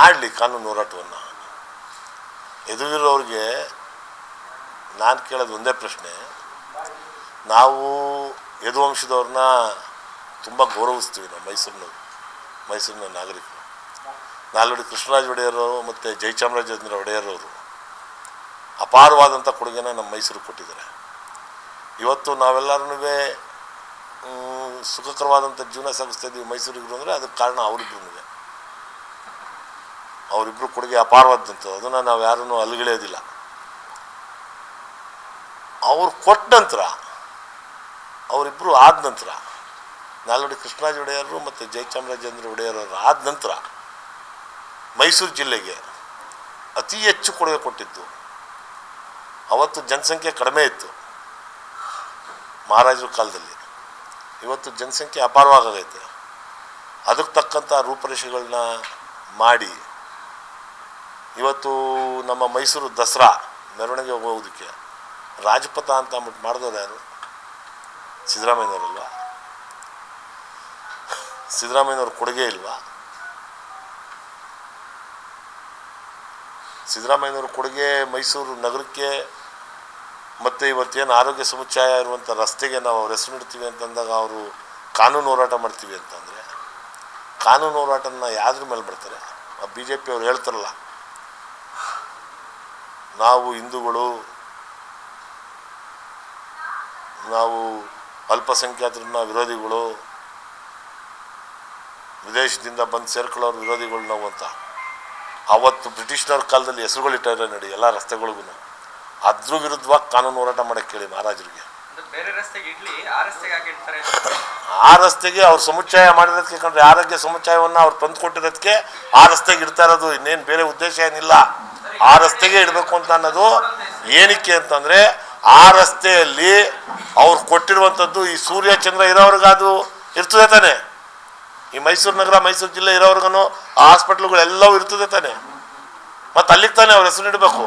ಮಾಡಲಿ ಕಾನೂನು ಹೋರಾಟವನ್ನು ಎದುರಿರೋರಿಗೆ ನಾನು ಕೇಳೋದು ಒಂದೇ ಪ್ರಶ್ನೆ. ನಾವು ಯದುವಂಶದವ್ರನ್ನ ತುಂಬ ಗೌರವಿಸ್ತೀವಿ ನಾವು ಮೈಸೂರಿನವರು ಮೈಸೂರಿನ ನಾಗರಿಕರು. ನಾಲ್ವಡಿ ಕೃಷ್ಣರಾಜ ಒಡೆಯರು ಮತ್ತು ಜಯಚಾಮರಾಜೇಂದ್ರ ಒಡೆಯರವರು ಅಪಾರವಾದಂಥ ಕೊಡುಗೆನ ನಮ್ಮ ಮೈಸೂರಿಗೆ ಕೊಟ್ಟಿದ್ದಾರೆ. ಇವತ್ತು ನಾವೆಲ್ಲರೂ ಸುಖಕರವಾದಂಥ ಜೀವನ ಸಾಗಿಸ್ತಾ ಇದ್ದೀವಿ ಮೈಸೂರಿಗರು ಅಂದರೆ ಅದಕ್ಕೆ ಕಾರಣ ಅವರಿಬ್ರು ಅವರಿಬ್ಬರು ಕೊಡುಗೆ ಅಪಾರವಾದಂಥದ್ದು. ಅದನ್ನು ನಾವು ಯಾರನ್ನೂ ಅಲ್ಗಿಳಿಯೋದಿಲ್ಲ. ಅವರು ಕೊಟ್ಟ ನಂತರ ಅವರಿಬ್ಬರು ಆದ ನಂತರ, ನಾಲ್ವಡಿ ಕೃಷ್ಣರಾಜ ಒಡೆಯರು ಮತ್ತು ಜಯಚಾಮರಾಜೇಂದ್ರ ಒಡೆಯರವರು ಆದ ನಂತರ, ಮೈಸೂರು ಜಿಲ್ಲೆಗೆ ಅತಿ ಹೆಚ್ಚು ಕೊಡುಗೆ ಕೊಟ್ಟಿದ್ದು. ಅವತ್ತು ಜನಸಂಖ್ಯೆ ಕಡಿಮೆ ಇತ್ತು. ಮಹಾರಾಜರ ಕಾಲದಲ್ಲಿ. ಇವತ್ತು ಜನಸಂಖ್ಯೆ ಅಪಾರವಾಗೈತೆ. ಅದಕ್ಕೆ ತಕ್ಕಂಥ ರೂಪರೇಷೆಗಳನ್ನ ಮಾಡಿ ಇವತ್ತು ನಮ್ಮ ಮೈಸೂರು ದಸರಾ, ಮೆರವಣಿಗೆ ಹೋಗೋದಕ್ಕೆ ರಾಜಪಥ ಅಂತ ಅಂದ್ಬಿಟ್ಟು ಮಾಡಿದವ್ರು ಯಾರು? ಸಿದ್ದರಾಮಯ್ಯನವರಲ್ವಾ? ಸಿದ್ದರಾಮಯ್ಯನವ್ರ ಕೊಡುಗೆ ಇಲ್ವಾ? ಸಿದ್ದರಾಮಯ್ಯನವ್ರ ಕೊಡುಗೆ ಮೈಸೂರು ನಗರಕ್ಕೆ ಮತ್ತು ಇವತ್ತೇನು ಆರೋಗ್ಯ ಸಮುಚ್ಚಯ ಇರುವಂಥ ರಸ್ತೆಗೆ ನಾವು ಅವ್ರ ಹೆಸರು ಇಡ್ತೀವಿ ಅಂತಂದಾಗ ಅವರು ಕಾನೂನು ಹೋರಾಟ ಮಾಡ್ತೀವಿ ಅಂತಂದರೆ, ಕಾನೂನು ಹೋರಾಟನ ಯಾವುದ್ರ ಮೇಲೆ ಮಾಡ್ತಾರೆ? ಬಿ ಜೆ ಪಿ ಅವ್ರು ಹೇಳ್ತಾರಲ್ಲ ನಾವು ಹಿಂದೂಗಳು ನಾವು ಅಲ್ಪಸಂಖ್ಯಾತರನ್ನ ವಿರೋಧಿಗಳು ವಿದೇಶದಿಂದ ಬಂದು ಸೇರ್ಕೊಳ್ಳೋರು ವಿರೋಧಿಗಳು ನಾವು ಅಂತ. ಅವತ್ತು ಬ್ರಿಟಿಷ್ನವ್ರ ಕಾಲದಲ್ಲಿ ಹೆಸರುಗಳಿಟ್ಟಾರೆ ನೋಡಿ ಎಲ್ಲ ರಸ್ತೆಗಳಿಗೂ ಅದ್ರ ವಿರುದ್ಧವಾಗಿ ಕಾನೂನು ಹೋರಾಟ ಮಾಡಕ್ಕೆ ಕೇಳಿ ಮಹಾರಾಜರಿಗೆ. ಆ ರಸ್ತೆಗೆ ಅವ್ರು ಸಮುಚ್ಚಯ ಮಾಡಿರೋದಕ್ಕೆ ಕಂಡ್ರೆ ಆರೋಗ್ಯ ಸಮುಚ್ಚಯವನ್ನು ಅವ್ರು ತಂದು ಕೊಟ್ಟಿರೋದಕ್ಕೆ ಆ ರಸ್ತೆಗೆ ಇಡ್ತಾ ಇರೋದು ಇನ್ನೇನು ಬೇರೆ ಉದ್ದೇಶ ಏನಿಲ್ಲ. ಆ ರಸ್ತೆಗೆ ಇಡಬೇಕು ಅಂತ ಅನ್ನೋದು ಏನಕ್ಕೆ ಅಂತಂದರೆ ಆ ರಸ್ತೆಯಲ್ಲಿ ಅವ್ರು ಕೊಟ್ಟಿರುವಂಥದ್ದು ಈ ಸೂರ್ಯ ಚಂದ್ರ ಇರೋವ್ರಿಗೆ ಅದು ಇರ್ತದೆ ತಾನೆ. ಈ ಮೈಸೂರು ನಗರ ಮೈಸೂರು ಜಿಲ್ಲೆ ಇರೋವ್ರಿಗೂ ಆ ಹಾಸ್ಪಿಟ್ಲುಗಳೆಲ್ಲವೂ ಇರ್ತದೆ ತಾನೆ. ಮತ್ತೆ ಅಲ್ಲಿಗೆ ತಾನೆ ಅವ್ರ ಹೆಸರು ಇಡಬೇಕು.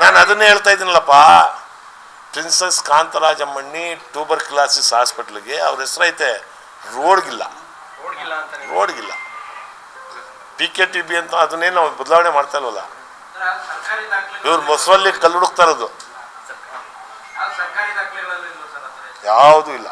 ನಾನು ಅದನ್ನೇ ಹೇಳ್ತಾ ಇದ್ದೀನಲ್ಲಪ್ಪ. ಪ್ರಿನ್ಸಸ್ ಕಾಂತರಾಜಮ್ಮಣ್ಣಿ ಟ್ಯೂಬರ್ ಕ್ಲಾಸಿಸ್ ಹಾಸ್ಪಿಟ್ಲಿಗೆ ಅವ್ರ ಹೆಸರೈತೆ ರೋಡ್ಗಿಲ್ಲ. ರೋಡ್ಗಿಲ್ಲ. ಪಿ ಕೆ ಟಿ ಬಿ ಅಂತ ಅದನ್ನೇ ನಾವು ಬದಲಾವಣೆ ಮಾಡ್ತಾ ಇಲ್ವಲ್ಲ? ಇವ್ರು ಮೊಸರಲ್ಲಿ ಕಲ್ಲು ಹುಡುಕ್ತಾ ಇರೋದು. ಯಾವುದೂ ಇಲ್ಲ.